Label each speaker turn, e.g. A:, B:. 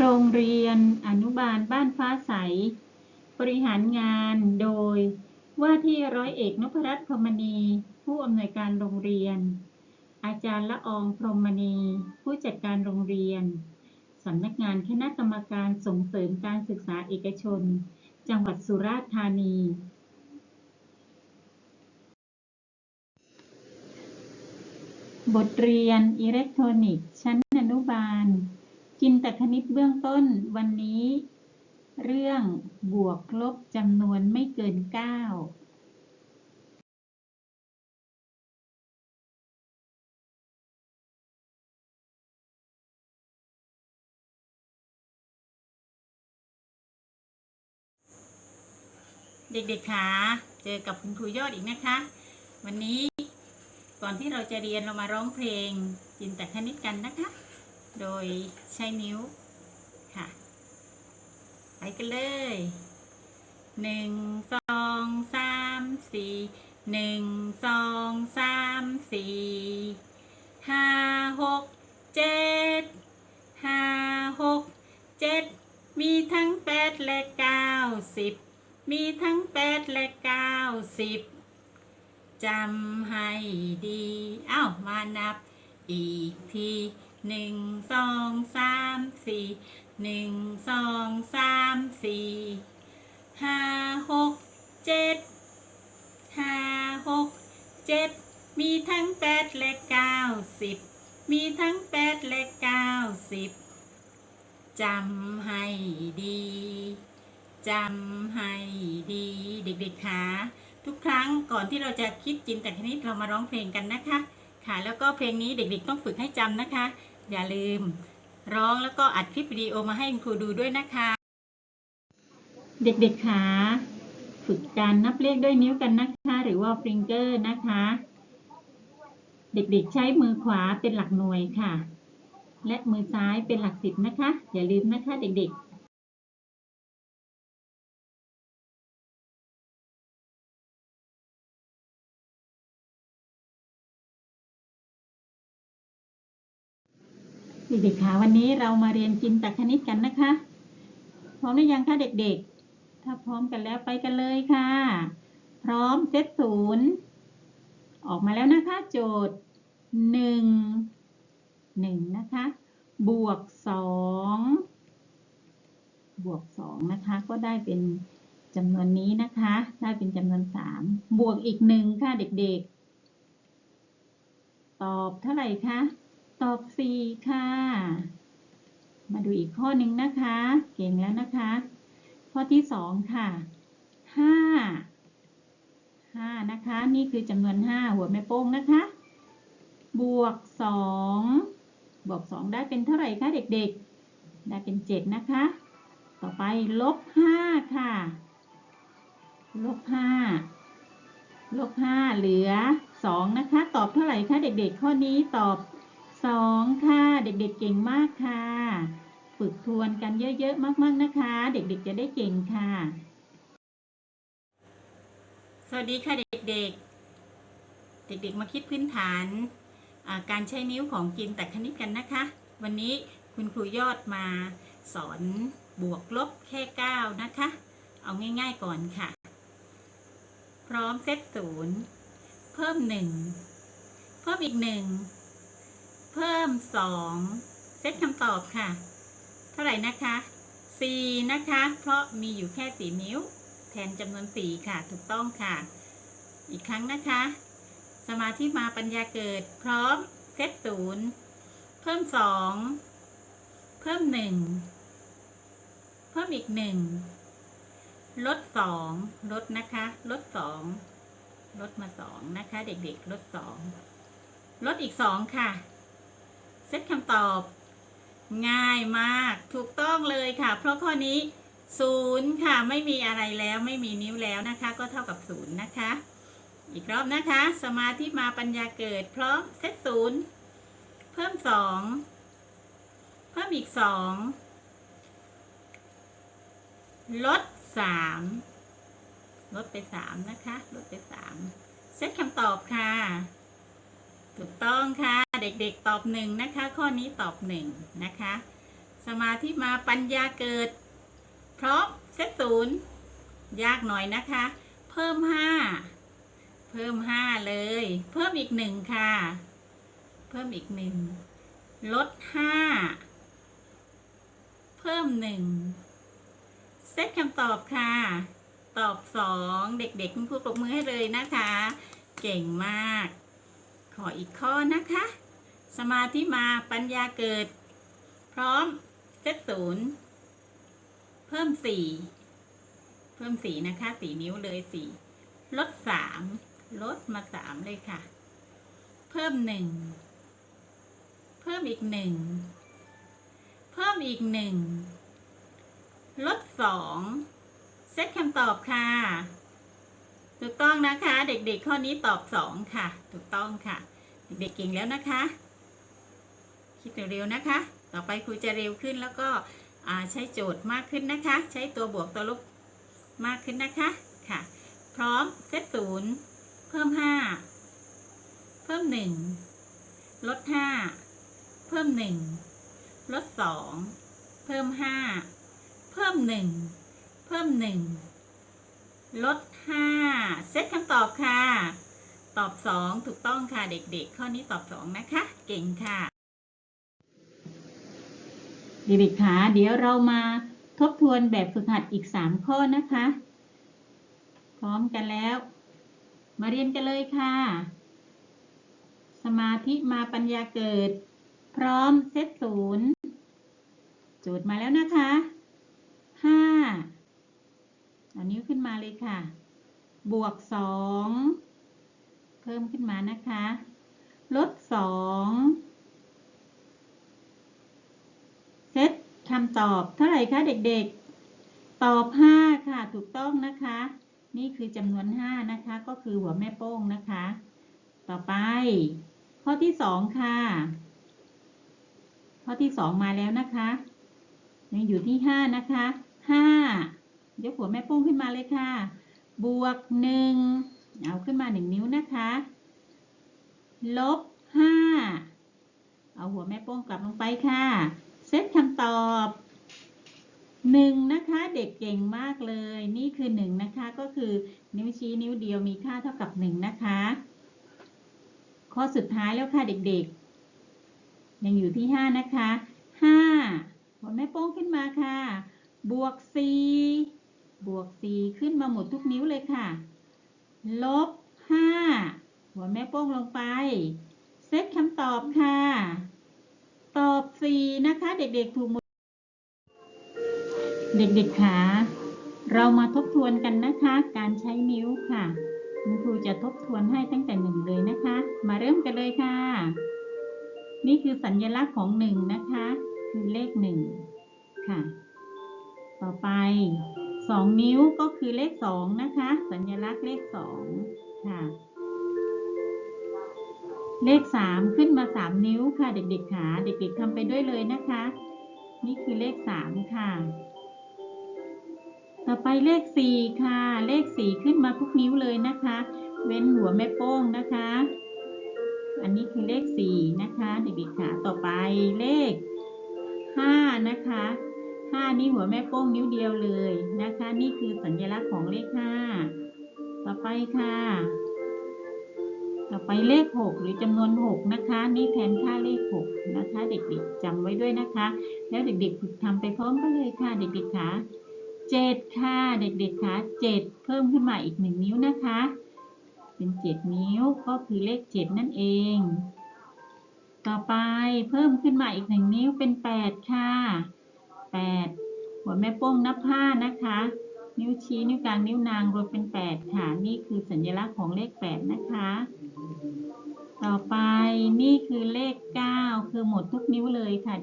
A: โรงเรียนอนุบาลบ้านฟ้าใส บริหารงานโดย ว่าที่ร้อยเอกนพรัตน์พรหมณี ผู้อำนวยการโรงเรียน อาจารย์ละอองพรหมณี ผู้จัดการโรงเรียน สำนักงานคณะกรรมการส่งเสริมการศึกษาเอกชน จังหวัดสุราษฎร์ธานี บทเรียนอิเล็กทรอนิกส์ชั้นอนุบาล จินตคณิตเบื้องต้นวันนี้ เรื่องบวกลบจำนวนไม่เกิน 9 เด็กๆคะเจอกับคุณครูยอดอีกนะคะ วันนี้ก่อนที่เราจะเรียนเรามาร้องเพลงจินตคณิตกันนะคะ โดยใช้นิ้วค่ะ ไปกันเลยหนึ่งสองสามสี่หนึ่งสองสามสี่ห้าหกเจ็ดห้าหกเจ็ดมีทั้งแปดและเก้าสิบมีทั้งแปดและเก้าสิบจำให้ดี เอ้ามานับอีกที หนึ่งสองสามสี่หนึ่งสองสามสี่ห้าหกเจ็ดห้าหกเจ็ดมีทั้งแปดและเก้าสิบมีทั้งแปดและเก้าสิบจำให้ดีจำให้ดีเด็กๆคะทุกครั้งก่อนที่เราจะคิดจินตคณิตเรามาร้องเพลงกันนะคะ ค่ะ แล้วก็เพลงนี้เด็กๆต้องฝึกให้จำนะคะ อย่าลืม ร้องแล้วก็อัดคลิปวิดีโอมาให้คุณครูดูด้วยนะคะ เด็กๆคะฝึกการนับเลขด้วยนิ้วกันนะคะ หรือว่าฟิงเกอร์นะคะ เด็กๆใช้มือขวาเป็นหลักหน่วยค่ะ และมือซ้ายเป็นหลักสิบนะคะ อย่าลืมนะคะเด็กๆ เด็กๆคะวันนี้เรามาเรียนจินตคณิตกันนะคะ พร้อมหรือยังคะเด็กๆ ถ้าพร้อมกันแล้วไปกันเลยค่ะ พร้อมเซตศูนย์ออกมาแล้วนะคะโจทย์หนึ่งหนึ่งนะคะ บวกสองบวกสองนะคะ ก็ได้เป็นจำนวนนี้นะคะ ได้เป็นจำนวนสามบวกอีกหนึ่งค่ะเด็กๆ ตอบเท่าไหร่คะ ตอบสี่ค่ะ มาดูอีกข้อหนึ่งนะคะ เก่งแล้วนะคะ ข้อที่สองค่ะห้าห้านะคะ นี่คือจำนวนห้าหัวแม่โป้งนะคะ บวกสองบวกสองได้เป็นเท่าไหร่คะเด็กๆ ได้เป็นเจ็ดนะคะ ต่อไปลบห้าค่ะ ลบห้าลบห้าเหลือสองนะคะ ตอบเท่าไหร่คะเด็กๆ ข้อนี้ตอบ สองค่ะ เด็กๆเก่งมากค่ะ ฝึกทวนกันเยอะๆมากๆนะคะ เด็กๆจะได้เก่งค่ะ สวัสดีค่ะเด็กๆ เด็กๆมาคิดพื้นฐานการใช้นิ้วของกินแต่คณิตกันนะคะ วันนี้คุณครูยอดมาสอนบวกลบแค่ 9 นะคะ เอาง่ายๆก่อนค่ะ พร้อมเซตศูนย์เพิ่ม 1 เพิ่มอีก 1 เพิ่ม2เซตคำตอบค่ะ เท่าไหร่นะคะ4นะคะ เพราะมีอยู่แค่4นิ้ว แทนจำนวน4ค่ะ ถูกต้องค่ะ อีกครั้งนะคะ สมาธิมาปัญญาเกิด พร้อมเซตศูนย์เพิ่ม2เพิ่ม1เพิ่มอีก1ลด2ลดนะคะ ลด2ลดมา2นะคะ เด็กๆ ลด2ลดอีก2ค่ะ ตคำตอบ ง่ายมากถูกต้องเลยค่ะ เพราะข้อนี้0ค่ะไม่มีอะไรแล้วไม่มีนิ้วแล้วนะคะ ก็เท่ากับ0นะคะ อีกรอบนะคะ สมาธิมาปัญญาเกิด พร้อมเซตศูนย์เพิ่ม2เพิ่มอีก2ลด3ลดไป3นะคะ ลดไป3เซตคำตอบค่ะ ถูกต้องค่ะ เด็กๆตอบ1นะคะ ข้อนี้ตอบ1นะคะ สมาธิมาปัญญาเกิด พราะเซตศูนย์ยากหน่อยนะคะ เพิ่มห้าเพิ่มห้าเลย เพิ่มอีกหนึ่งค่ะ เพิ่มอีกหนึ่งลดห้าเพิ่มหนึ่งเซตคำตอบค่ะ ตอบสองเด็กๆคุณครูปรบมือให้เลยนะคะ เก่งมาก ขออีกข้อนะคะ สมาธิมาปัญญาเกิด พร้อมเซตศูนย์เพิ่มสี่เพิ่มสี่นะคะสี่นิ้วเลยสี่ลดสามลดมาสามเลยค่ะ เพิ่มหนึ่งเพิ่มอีกหนึ่งเพิ่มอีกหนึ่งลดสองเซตคำตอบค่ะถูกต้องนะคะ เด็กๆ ข้อนี้ตอบสองค่ะ ถูกต้องค่ะ เด็กเก่งแล้วนะคะ คิดเร็วๆนะคะ ต่อไปครูจะเร็วขึ้นแล้วก็ใช้โจทย์มากขึ้นนะคะ ใช้ตัวบวกตัวลบมากขึ้นนะคะค่ะ พร้อมเซตศูนย์เพิ่มห้าเพิ่มหนึ่งลดห้าเพิ่มหนึ่งลดสองเพิ่มห้าเพิ่มหนึ่งเพิ่มหนึ่งลดห้าเซตคำตอบค่ะ ตอบสองถูกต้องค่ะเด็กๆ ข้อนี้ตอบสองนะคะ เก่งค่ะ เด็กๆคะเดี๋ยวเรามาทบทวนแบบฝึกหัดอีก 3 ข้อนะคะ พร้อมกันแล้ว มาเรียนกันเลยค่ะ สมาธิมาปัญญาเกิด พร้อมเซตศูนย์โจทย์มาแล้วนะคะห้าเอานิ้วขึ้นมาเลยค่ะ บวกสองเพิ่มขึ้นมานะคะ ลดสองเซต คำตอบเท่าไหร่คะเด็กๆ ตอบ 5 ค่ะ ถูกต้องนะคะ นี่คือจำนวน 5 นะคะ ก็คือหัวแม่โป้งนะคะ ต่อไป ข้อที่ 2 ค่ะ ข้อที่ 2 มาแล้วนะคะยังอยู่ที่ 5 นะคะ 5 ยกหัวแม่โป้งขึ้นมาเลยค่ะ บวก 1 เอาขึ้นมา 1 นิ้วนะคะ ลบ 5 เอาหัวแม่โป้งกลับลงไปค่ะ ซตคำตอบหนึ่งนะคะเด็กเก่งมากเลย นี่คือหนึ่งนะคะก็คือนิ้วชี้นิ้วเดียวมีค่าเท่ากับหนึ่งนะคะ ข้อสุดท้ายแล้วค่ะเด็กๆ ยังอยู่ที่ห้านะคะห้าหัวแม่โป้งขึ้นมาค่ะ บวกสี่บวกสี่ขึ้นมาหมดทุกนิ้วเลยค่ะ ลบห้าหัวแม่โป้งลงไป เซตคำตอบค่ะ ตอบ4นะคะ เด็กๆ ถูกหมด เด็กๆคะเรามาทบทวนกันนะคะ การใช้นิ้วค่ะคุณครูจะทบทวนให้ตั้งแต่หนึ่งเลยนะคะ มาเริ่มกันเลยค่ะ นี่คือสัญลักษณ์ของหนึ่งนะคะ คือเลขหนึ่งค่ะ ต่อไปสองนิ้วก็คือเลขสองนะคะ สัญลักษณ์เลขสองค่ะ เลขสามขึ้นมาสามนิ้วค่ะเด็กๆขาเด็กๆทำไปด้วยเลยนะคะ นี่คือเลขสามค่ะ ต่อไปเลขสี่ค่ะ เลขสี่ขึ้นมาทุกนิ้วเลยนะคะ เว้นหัวแม่โป้งนะคะ อันนี้คือเลขสี่นะคะเด็กๆขาต่อไปเลขห้านะคะห้านี่หัวแม่โป้งนิ้วเดียวเลยนะคะ นี่คือสัญลักษณ์ของเลขห้าต่อไปค่ะ ต่อไปเลข 6 หรือจำนวน 6 นะคะ นี่แทนค่าเลข 6 นะคะ เด็กๆจำไว้ด้วยนะคะ แล้วเด็กๆฝึกทำไปพร้อมกันเลยค่ะ เด็กๆค่ะ7ค่ะ เด็กๆค่ะ7เพิ่มขึ้นมาอีก 1 นิ้วนะคะ เป็น 7 นิ้วก็คือเลข 7 นั่นเอง ต่อไปเพิ่มขึ้นมาอีก 1 นิ้วเป็น 8 ค่ะ 8หัวแม่โป้งนับ5นะคะ นิ้วชี้นิ้วกลางนิ้วนางรวมเป็น 8 ค่ะ นี่คือสัญลักษณ์ของเลข 8 นะคะ ต่อไปนี่คือเลข 9 คือหมดทุกนิ้วเลยค่ะ